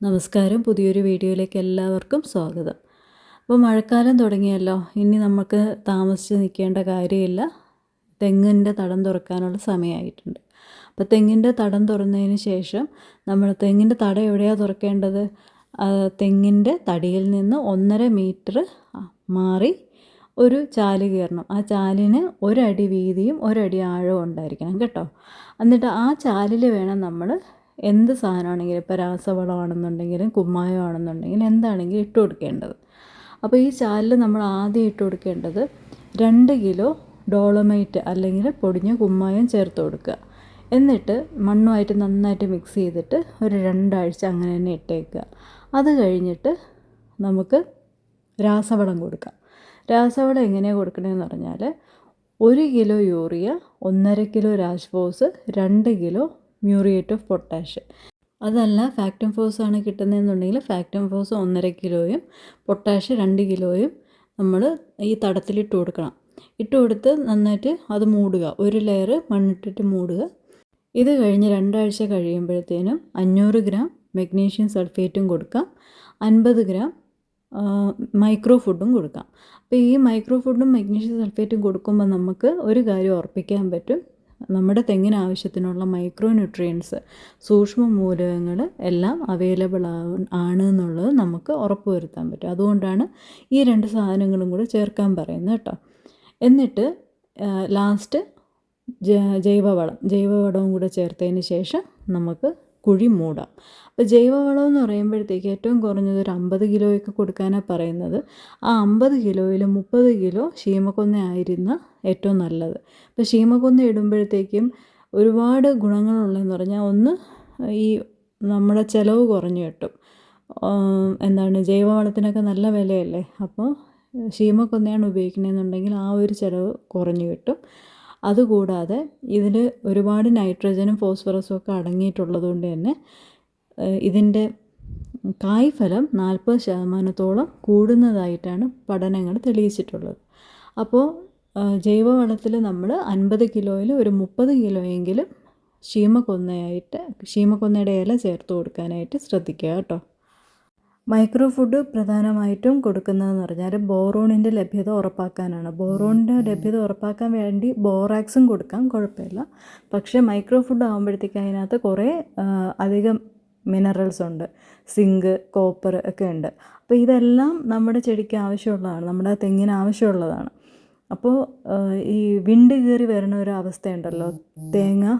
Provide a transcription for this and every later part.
നമസ്കാരം. പുതിയൊരു വീഡിയോയിലേക്ക് എല്ലാവർക്കും സ്വാഗതം. അപ്പോൾ മഴക്കാലം തുടങ്ങിയല്ലോ. ഇനി നമുക്ക് താമസിച്ച് നിൽക്കേണ്ട കാര്യമില്ല. തെങ്ങിന്റെ തടം തുറക്കാനുള്ള സമയമായിട്ടുണ്ട്. അപ്പോൾ തെങ്ങിന്റെ തടം തുറന്നതിന് ശേഷം നമ്മൾ തെങ്ങിന്റെ തടം എവിടെയാണ് തുറക്കേണ്ടത്? തെങ്ങിന്റെ തടിയിൽ നിന്ന് ഒന്നര മീറ്റർ മാറി ഒരു ചാൽ കയറണം. ആ ചാലിന് ഒരടി വീതിയും ഒരടി ആഴവും ഉണ്ടായിരിക്കണം കേട്ടോ. എന്നിട്ട് ആ ചാലിൽ വേണം നമ്മൾ എന്ത് സാധനമാണെങ്കിലും ഇപ്പോൾ രാസവളമാണെന്നുണ്ടെങ്കിലും കുമ്മായമാണെന്നുണ്ടെങ്കിലും എന്താണെങ്കിലും ഇട്ട് കൊടുക്കേണ്ടത്. അപ്പോൾ ഈ ചാലിൽ നമ്മൾ ആദ്യം ഇട്ട് കൊടുക്കേണ്ടത് രണ്ട് കിലോ ഡോളമൈറ്റ് അല്ലെങ്കിൽ പൊടിഞ്ഞ കുമ്മായം ചേർത്ത് കൊടുക്കുക. എന്നിട്ട് മണ്ണുമായിട്ട് നന്നായിട്ട് മിക്സ് ചെയ്തിട്ട് ഒരു രണ്ടാഴ്ച അങ്ങനെ തന്നെ ഇട്ടേക്കുക. അത് കഴിഞ്ഞിട്ട് നമുക്ക് രാസവളം കൊടുക്കാം. രാസവളം എങ്ങനെയാണ് കൊടുക്കണമെന്ന് പറഞ്ഞാൽ ഒരു കിലോ യൂറിയ ഒന്നര കിലോ രാജ്ഫോസ് രണ്ട് കിലോ മ്യൂറിയേറ്റ് ഓഫ് പൊട്ടാഷ് അതല്ല ഫാക്ടം ഫോസ് ആണ് കിട്ടുന്നതെന്നുണ്ടെങ്കിൽ ഫാക്ടം ഫോസ് ഒന്നര കിലോയും പൊട്ടാഷ് രണ്ട് കിലോയും നമ്മൾ ഈ തടത്തിലിട്ട് കൊടുക്കണം. ഇട്ട് കൊടുത്ത് നന്നായിട്ട് അത് മൂടുക. ഒരു ലെയർ മണ്ണിട്ടിട്ട് മൂടുക. ഇത് കഴിഞ്ഞ് രണ്ടാഴ്ച കഴിയുമ്പോഴത്തേനും അഞ്ഞൂറ് ഗ്രാം മെഗ്നീഷ്യം സൾഫേറ്റും കൊടുക്കാം. അൻപത് ഗ്രാം മൈക്രോ ഫുഡും കൊടുക്കാം. അപ്പോൾ ഈ മൈക്രോ ഫുഡും മെഗ്നീഷ്യം സൾഫേറ്റും കൊടുക്കുമ്പോൾ നമുക്ക് ഒരു കാര്യം ഉറപ്പിക്കാൻ പറ്റും. നമ്മുടെ തെങ്ങിന് ആവശ്യത്തിനുള്ള മൈക്രോ ന്യൂട്രിയൻസ് സൂക്ഷ്മ മൂലകങ്ങൾ എല്ലാം അവൈലബിൾ ആണ് എന്നുള്ളത് നമുക്ക് ഉറപ്പ് വരുത്താൻ പറ്റും. അതുകൊണ്ടാണ് ഈ രണ്ട് സാധനങ്ങളും കൂടെ ചേർക്കാൻ പറയുന്നത് കേട്ടോ. എന്നിട്ട് ലാസ്റ്റ് ജൈവവളം ജൈവവളവും കൂടെ ചേർത്തതിന് ശേഷം നമുക്ക് കുഴി മൂടാം അപ്പോൾ ജൈവവളം എന്ന് പറയുമ്പോഴത്തേക്ക് ഏറ്റവും കുറഞ്ഞത് ഒരു അമ്പത് കിലോയൊക്കെ കൊടുക്കാനാണ് പറയുന്നത്. ആ അമ്പത് കിലോയിൽ മുപ്പത് കിലോ ശീമക്കൊന്ന ഏറ്റവും നല്ലത്. അപ്പോൾ ശീമക്കൊന്ന ഇടുമ്പോഴത്തേക്കും ഒരുപാട് ഗുണങ്ങളുള്ളതെന്ന് പറഞ്ഞാൽ ഒന്ന് ഈ നമ്മുടെ ചിലവ് കുറഞ്ഞു കിട്ടും. എന്താണ് ജൈവവളത്തിനൊക്കെ നല്ല വിലയല്ലേ? അപ്പോൾ ശീമക്കൊന്നയാണ് ഉപയോഗിക്കുന്നതെന്നുണ്ടെങ്കിൽ ആ ഒരു ചിലവ് കുറഞ്ഞു കിട്ടും. അതുകൂടാതെ ഇതിൽ ഒരുപാട് നൈട്രജനും ഫോസ്ഫറസും ഒക്കെ അടങ്ങിയിട്ടുള്ളത് കൊണ്ട് തന്നെ ഇതിന്റെ കായ്ഫലം നാൽപ്പത് ശതമാനത്തോളം കൂടുന്നതായിട്ടാണ് പഠനങ്ങൾ തെളിയിച്ചിട്ടുള്ളത്. അപ്പോൾ ജൈവവളത്തിൽ നമ്മൾ അൻപത് കിലോയിൽ ഒരു മുപ്പത് കിലോയെങ്കിലും ശീമക്കൊന്നയായിട്ട് ശീമക്കൊന്നയുടെ ഇല ചേർത്ത് കൊടുക്കാനായിട്ട് ശ്രദ്ധിക്കുക കേട്ടോ. മൈക്രോ ഫുഡ് പ്രധാനമായിട്ടും കൊടുക്കുന്നതെന്ന് പറഞ്ഞാൽ ബോറോണിന്റെ ലഭ്യത ഉറപ്പാക്കാനാണ്. ബോറോണിന്റെ ലഭ്യത ഉറപ്പാക്കാൻ വേണ്ടി ബോറാക്സും കൊടുക്കാം കുഴപ്പമില്ല. പക്ഷേ മൈക്രോ ഫുഡ് ആകുമ്പോഴത്തേക്ക് അതിനകത്ത് കുറേ അധികം മിനറൽസ് ഉണ്ട്. സിങ്ക് കോപ്പർ ഒക്കെ ഉണ്ട്. അപ്പോൾ ഇതെല്ലാം നമ്മുടെ ചെടിക്ക് ആവശ്യമുള്ളതാണ് നമ്മുടെ തെങ്ങിന് ആവശ്യമുള്ളതാണ്. അപ്പോൾ ഈ വിണ്ട് കീറി വരുന്ന ഒരു അവസ്ഥയുണ്ടല്ലോ. തേങ്ങ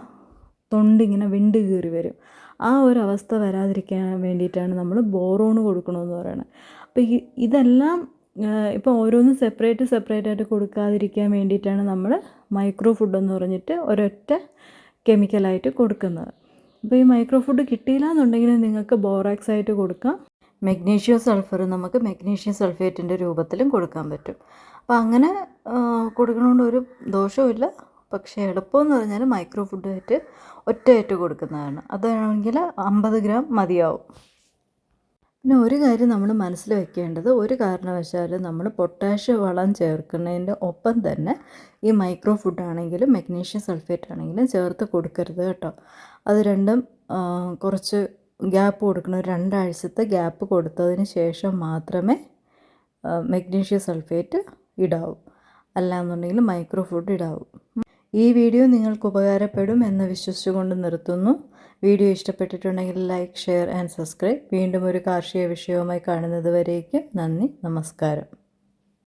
തൊണ്ടിങ്ങനെ വിണ്ട് കീറി വരും. ആ ഒരു അവസ്ഥ വരാതിരിക്കാൻ വേണ്ടിയിട്ടാണ് നമ്മൾ ബോറോൺ കൊടുക്കണമെന്ന് പറയുന്നത് അപ്പോൾ ഈ ഇതെല്ലാം ഇപ്പോൾ ഓരോന്നും സെപ്പറേറ്റ് സെപ്പറേറ്റ് ആയിട്ട് കൊടുക്കാതിരിക്കാൻ വേണ്ടിയിട്ടാണ് നമ്മൾ മൈക്രോ ഫുഡ് എന്ന് പറഞ്ഞിട്ട് ഒരൊറ്റ കെമിക്കലായിട്ട് കൊടുക്കുന്നത്. അപ്പോൾ ഈ മൈക്രോ ഫുഡ് കിട്ടിയില്ല എന്നുണ്ടെങ്കിൽ നിങ്ങൾക്ക് ബോറാക്സ് ആയിട്ട് കൊടുക്കാം. മെഗ്നീഷ്യം സൾഫർ നമുക്ക് മെഗ്നീഷ്യം സൾഫേറ്റിന്റെ രൂപത്തിലും കൊടുക്കാൻ പറ്റും. അപ്പോൾ അങ്ങനെ കൊടുക്കണോണ്ട് ഒരു ദോഷവുമില്ല. പക്ഷേ എളുപ്പമെന്ന് പറഞ്ഞാൽ മൈക്രോ ഫുഡായിട്ട് ഒറ്റയായിട്ട് കൊടുക്കുന്നതാണ്. അതാണെങ്കിൽ അമ്പത് ഗ്രാം മതിയാവും. പിന്നെ ഒരു കാര്യം നമ്മൾ മനസ്സിൽ വെക്കേണ്ടത് ഒരു കാരണവശാലും നമ്മൾ പൊട്ടാഷ്യ വളം ചേർക്കുന്നതിന്റെ ഒപ്പം തന്നെ ഈ മൈക്രോ ഫുഡ് ആണെങ്കിലും മെഗ്നീഷ്യം സൾഫേറ്റ് ആണെങ്കിലും ചേർത്ത് കൊടുക്കരുത് കേട്ടോ. അത് രണ്ടും കുറച്ച് ഗ്യാപ്പ് കൊടുക്കണം. രണ്ടാഴ്ചത്തെ ഗ്യാപ്പ് കൊടുത്തതിന് ശേഷം മാത്രമേ മെഗ്നീഷ്യം സൾഫേറ്റ് ഇടാവൂ. അല്ലാന്നുണ്ടെങ്കിൽ മൈക്രോ ഫുഡ് ഇടാവൂ. ഈ വീഡിയോ നിങ്ങൾക്ക് ഉപകാരപ്പെടും എന്ന് വിശ്വസിച്ചുകൊണ്ട് നിർത്തുന്നു. വീഡിയോ ഇഷ്ടപ്പെട്ടിട്ടുണ്ടെങ്കിൽ ലൈക്ക് ഷെയർ ആൻഡ് സബ്സ്ക്രൈബ്. വീണ്ടും ഒരു കാർഷിക വിഷയവുമായി കാണുന്നത് വരേക്കും നന്ദി നമസ്കാരം.